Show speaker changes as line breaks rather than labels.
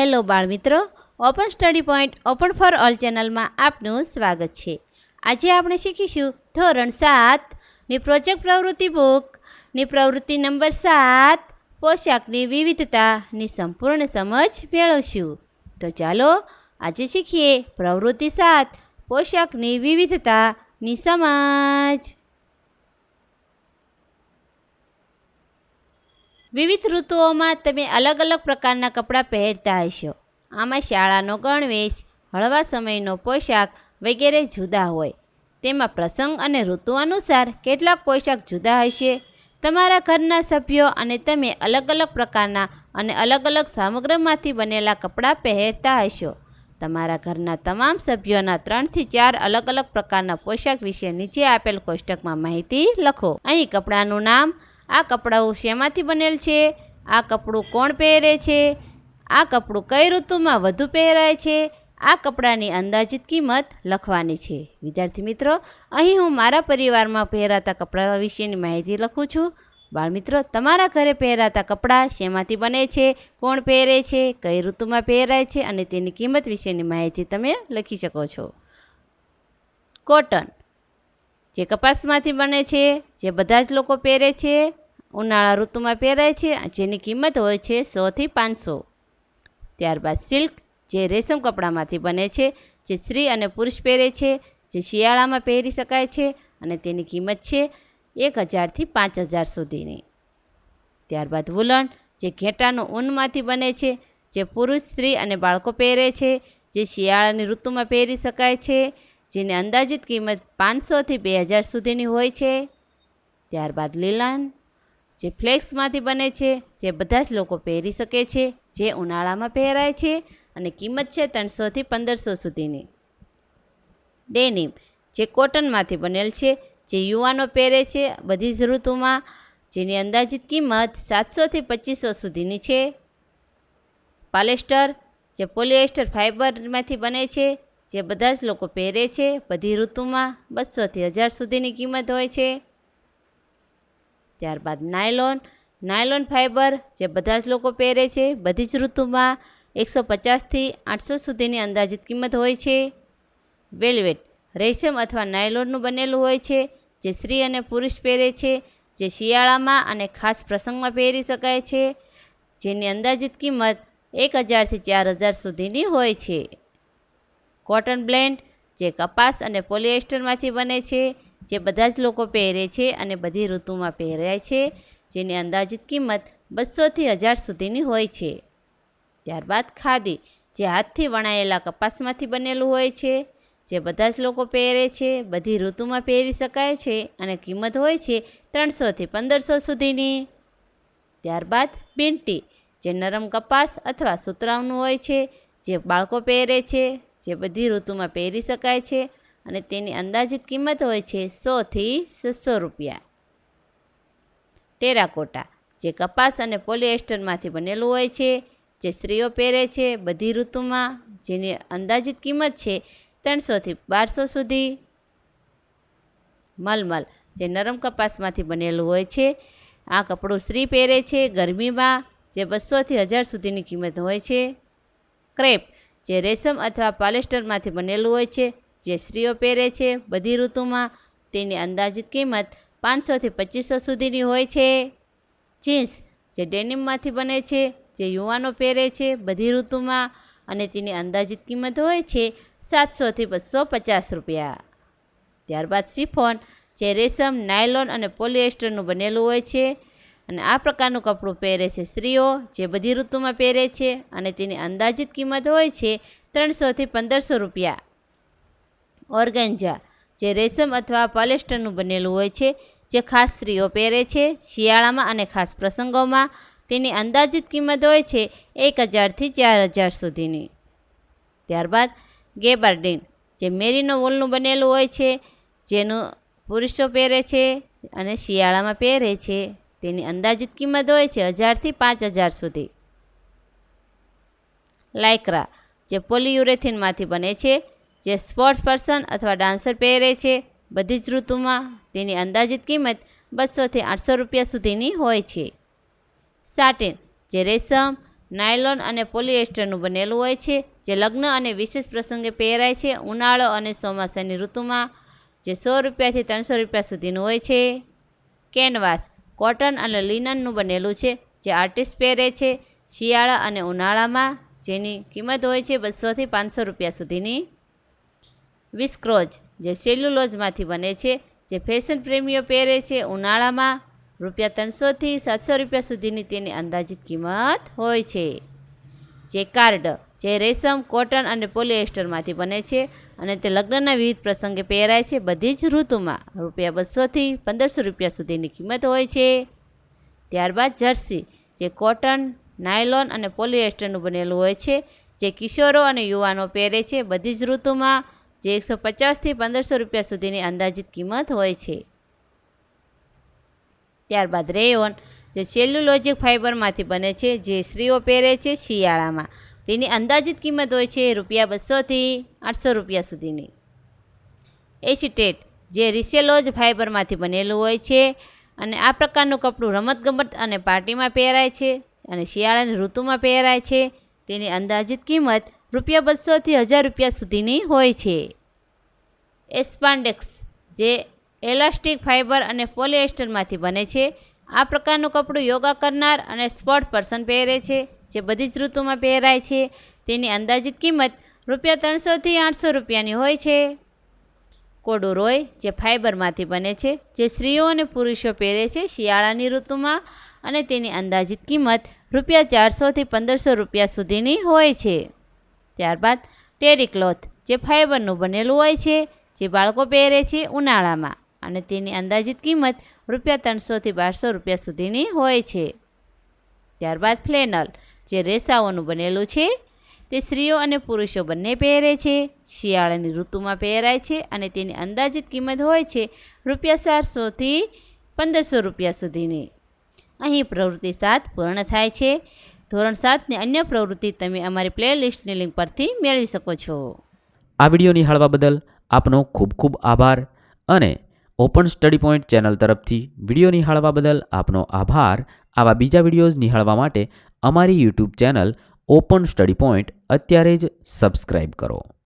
Hello બાળમિત્રો open study point open for all ચેનલમાં આપનું સ્વાગત છે. આજે આપણે શીખીશું ધોરણ સાતની પ્રોજેક્ટ પ્રવૃત્તિ બુકની પ્રવૃત્તિ નંબર સાત, પોશાકની વિવિધતાની સંપૂર્ણ સમજ મેળવશું. તો ચાલો, આજે શીખીએ પ્રવૃત્તિ સાત, પોશાકની વિવિધતાની સમજ. વિવિધ ઋતુઓમાં તમે અલગ અલગ પ્રકારના કપડાં પહેરતા હશો. આમાં શાળાનો ગણવેશ, હળવા સમયનો પોશાક વગેરે જુદા હોય. તેમાં પ્રસંગ અને ઋતુ અનુસાર કેટલાક પોશાક જુદા હશે. તમારા ઘરના સભ્યો અને તમે અલગ અલગ પ્રકારના અને અલગ અલગ સામગ્રીમાંથી બનેલા કપડાં પહેરતા હશો. તમારા ઘરના તમામ સભ્યોના ત્રણથી ચાર અલગ અલગ પ્રકારના પોશાક વિશે નીચે આપેલ કોષ્ટકમાં માહિતી લખો. અહીં કપડાનું નામ આ કપડાઓ શેમાંથી બનેલ છે? આ કપડું કોણ પહેરે છે? આ કપડું કઈ ઋતુમાં વધુ પહેરાય છે? આ કપડાની અંદાજિત કિંમત લખવાની છે. વિદ્યાર્થી મિત્રો, અહીં હું મારા પરિવારમાં પહેરાતા કપડા વિશેની માહિતી લખું છું. બાળમિત્રો, તમારા ઘરે પહેરાતા કપડાં શેમાંથી બને છે? કોણ પહેરે છે? કઈ ઋતુમાં પહેરાય છે? અને તેની કિંમત વિશેની માહિતી તમે લખી શકો છો. કોટન, જે કપાસમાંથી બને છે, જે બધા જ લોકો પહેરે છે. ઉનાળા ઋતુમાં પહેરાય છે જેની કિંમત હોય છે સોથી પાંચસો. ત્યારબાદ સિલ્ક, જે રેશમ કપડામાંથી બને છે, જે સ્ત્રી અને પુરુષ પહેરે છે, જે શિયાળામાં પહેરી શકાય છે અને તેની કિંમત છે એક હજારથી પાંચ હજાર સુધીની. ત્યારબાદ વુલન, જે ઘેટાનું ઊનમાંથી બને છે, જે પુરુષ, સ્ત્રી અને બાળકો પહેરે છે, જે શિયાળાની ઋતુમાં પહેરી શકાય છે, જેની અંદાજિત કિંમત પાંચસોથી બે હજાર સુધીની હોય છે. ત્યારબાદ લીલાન જે ફ્લેક્સમાંથી બને છે, જે બધા જ લોકો પહેરી શકે છે, જે ઉનાળામાં પહેરાય છે અને કિંમત છે ત્રણસોથી પંદરસો સુધીની. ડેનિમ, જે કોટનમાંથી બનેલ છે, જે યુવાનો પહેરે છે, બધી જ ઋતુમાં, જેની અંદાજિત કિંમત સાતસોથી પચીસો સુધીની છે. પાલેસ્ટર, જે પોલિએસ્ટર ફાઇબરમાંથી બને છે, જે બધા જ લોકો પહેરે છે, બધી ઋતુમાં બસોથી હજાર સુધીની કિંમત હોય છે. ત્યારબાદ નાયલોન. નાયલોન ફાઇબર જે બધા જ લોકો પહેરે છે, બધી જ ઋતુમાં એકસો પચાસથી આઠસો સુધીની અંદાજિત કિંમત હોય છે. વેલ્વેટ રેશમ અથવા નાયલોનનું બનેલું હોય છે, જે સ્ત્રી અને પુરુષ પહેરે છે, જે શિયાળામાં અને ખાસ પ્રસંગમાં પહેરી શકાય છે, જેની અંદાજિત કિંમત એક હજારથી ચાર હજાર સુધીની હોય છે. કોટન બ્લેન્ડ જે કપાસ અને પોલિએસ્ટરમાંથી બને છે જે બધા જ લોકો પહેરે છે અને બધી ઋતુમાં પહેરાય છે, જેની અંદાજિત કિંમત બસોથી હજાર સુધીની હોય છે. ત્યારબાદ ખાદી, જે હાથથી વણાયેલા કપાસમાંથી બનેલું હોય છે, જે બધા જ લોકો પહેરે છે, બધી ઋતુમાં પહેરી શકાય છે અને કિંમત હોય છે ત્રણસોથી પંદરસો સુધીની. ત્યારબાદ બિન્ટી જે નરમ કપાસ અથવા સુતરાવનું હોય છે, જે બાળકો પહેરે છે, જે બધી ઋતુમાં પહેરી શકાય છે અને તેની અંદાજિત કિંમત હોય છે સોથી છસો રૂપિયા. ટેરાકોટા, જે કપાસ અને પોલિએસ્ટરમાંથી બનેલું હોય છે, જે સ્ત્રીઓ પહેરે છે બધી ઋતુમાં, જેની અંદાજિત કિંમત છે ત્રણસોથી બારસો સુધી. મલમલ, જે નરમ કપાસમાંથી બનેલું હોય છે, આ કપડું સ્ત્રી પહેરે છે ગરમીમાં, જે બસોથી હજાર સુધીની કિંમત હોય છે. ક્રેપ, જે રેશમ અથવા પાલેસ્ટરમાંથી બનેલું હોય છે જે સ્ત્રીઓ પહેરે છે, બધી ઋતુમાં તેની અંદાજિત કિંમત પાંચસોથી પચીસો સુધીની હોય છે. જીન્સ જે ડેનિમમાંથી બને છે, જે યુવાનો પહેરે છે, બધી ઋતુમાં અને તેની અંદાજિત કિંમત હોય છે સાતસોથી બસો પચાસ રૂપિયા. ત્યારબાદ સિફોન, જે રેશમ, નાયલોન અને પોલિએસ્ટરનું બનેલું હોય છે અને આ પ્રકારનું કપડું પહેરે છે સ્ત્રીઓ જે બધી ઋતુમાં પહેરે છે અને તેની અંદાજિત કિંમત હોય છે ત્રણસોથી પંદરસો રૂપિયા. ઓર્ગેન્જા, જે રેશમ અથવા પોલિસ્ટરનું બનેલું હોય છે, જે ખાસ સ્ત્રીઓ પહેરે છે, શિયાળામાં અને ખાસ પ્રસંગોમાં તેની અંદાજિત કિંમત હોય છે એક હજારથી ચાર હજાર સુધીની. ત્યારબાદ ગેબાર્ડિન, જે મેરીનો વોલનું બનેલું હોય છે, જેનું પુરુષો પહેરે છે અને શિયાળામાં પહેરે છે, તેની અંદાજિત કિંમત હોય છે હજારથી પાંચ હજાર સુધી. લાઇક્રા, જે પોલીયુરેથીનમાંથી બને છે જે સ્પોર્ટ્સ પર્સન અથવા ડાન્સર પહેરે છે, બધી જ ઋતુમાં તેની અંદાજિત કિંમત બસોથી આઠસો રૂપિયા સુધીની હોય છે. સાટિન જે રેશમ નાયલોન અને પોલિએસ્ટરનું બનેલું હોય છે, જે લગ્ન અને વિશેષ પ્રસંગે પહેરાય છે, ઉનાળો અને ચોમાસાની ઋતુમાં, જે સો રૂપિયાથી ત્રણસો રૂપિયા સુધીનું હોય છે. કેનવાસ, કોટન અને લિનનનું બનેલું છે, જે આર્ટિસ્ટ પહેરે છે, શિયાળા અને ઉનાળામાં, જેની કિંમત હોય છે બસોથી પાંચસો રૂપિયા સુધીની. વિસ્ક્રોચ, જે સેલ્યુલોઝમાંથી બને છે, જે ફેશન પ્રેમીઓ પહેરે છે, ઉનાળામાં રૂપિયા ત્રણસોથી સાતસો રૂપિયા સુધીની તેની અંદાજિત કિંમત હોય છે. જે કાર્ડ, જે રેશમ, કોટન અને પોલિએસ્ટરમાંથી બને છે અને તે લગ્નના વિવિધ પ્રસંગે પહેરાય છે, બધી જ ઋતુમાં રૂપિયા બસોથી પંદરસો રૂપિયા સુધીની કિંમત હોય છે. ત્યારબાદ જર્સી, જે કોટન, નાયલોન અને પોલિએસ્ટરનું બનેલું હોય છે, જે કિશોરો અને યુવાનો પહેરે છે, બધી જ ઋતુમાં જે એકસો પચાસથી પંદરસો રૂપિયા સુધીની અંદાજિત કિંમત હોય છે. ત્યારબાદ રેયોન, જે સેલ્યુલોજિક ફાઇબરમાંથી બને છે, જે સ્ત્રીઓ પહેરે છે શિયાળામાં. તેની અંદાજિત કિંમત હોય છે રૂપિયા બસોથી આઠસો રૂપિયા સુધીની. એસિટેટ, જે રિસેલોજ ફાઇબરમાંથી બનેલું હોય છે અને આ પ્રકારનું કપડું રમતગમત અને પાર્ટીમાં પહેરાય છે અને શિયાળાની ઋતુમાં પહેરાય છે. તેની અંદાજિત કિંમત રૂપિયા બસોથી હજાર રૂપિયા સુધીની હોય છે. એસ્પાન્ડેક્સ, જે એલાસ્ટિક ફાઇબર અને પોલિએસ્ટરમાંથી બને છે, આ પ્રકારનું કપડું યોગા કરનાર અને સ્પોર્ટ પર્સન પહેરે છે, જે બધી જ ઋતુમાં પહેરાય છે. તેની અંદાજિત કિંમત રૂપિયા ત્રણસોથી આઠસો રૂપિયાની હોય છે. કોડોરોય જે ફાઇબરમાંથી બને છે, જે સ્ત્રીઓ અને પુરુષો પહેરે છે શિયાળાની ઋતુમાં અને તેની અંદાજિત કિંમત રૂપિયા ચારસોથી પંદરસો રૂપિયા સુધીની હોય છે. ત્યારબાદ ટેરી ક્લોથ જે ફાઇબરનું બનેલું હોય છે, જે બાળકો પહેરે છે ઉનાળામાં અને તેની અંદાજિત કિંમત રૂપિયા ત્રણસોથી બારસો રૂપિયા સુધીની હોય છે. ત્યારબાદ ફ્લેનલ, જે રેસાઓનું બનેલું છે, તે સ્ત્રીઓ અને પુરુષો બંને પહેરે છે, શિયાળાની ઋતુમાં પહેરાય છે અને તેની અંદાજિત કિંમત હોય છે રૂપિયા ચારસોથી પંદરસો રૂપિયા સુધીની. અહીં પ્રવૃત્તિ સાત પૂર્ણ થાય છે. ધોરણ સાતની અન્ય પ્રવૃત્તિ તમે અમારી પ્લેલિસ્ટની લિંક પરથી મેળવી શકો છો.
આ વીડિયો નિહાળવા બદલ આપનો ખૂબ ખૂબ આભાર અને ઓપન સ્ટડી પોઈન્ટ ચેનલ તરફથી વીડિયો નિહાળવા બદલ આપનો આભાર. આવા બીજા વિડીયોઝ નિહાળવા માટે અમારી YouTube channel open study point અત્યારે જ સબસ્ક્રાઈબ કરો.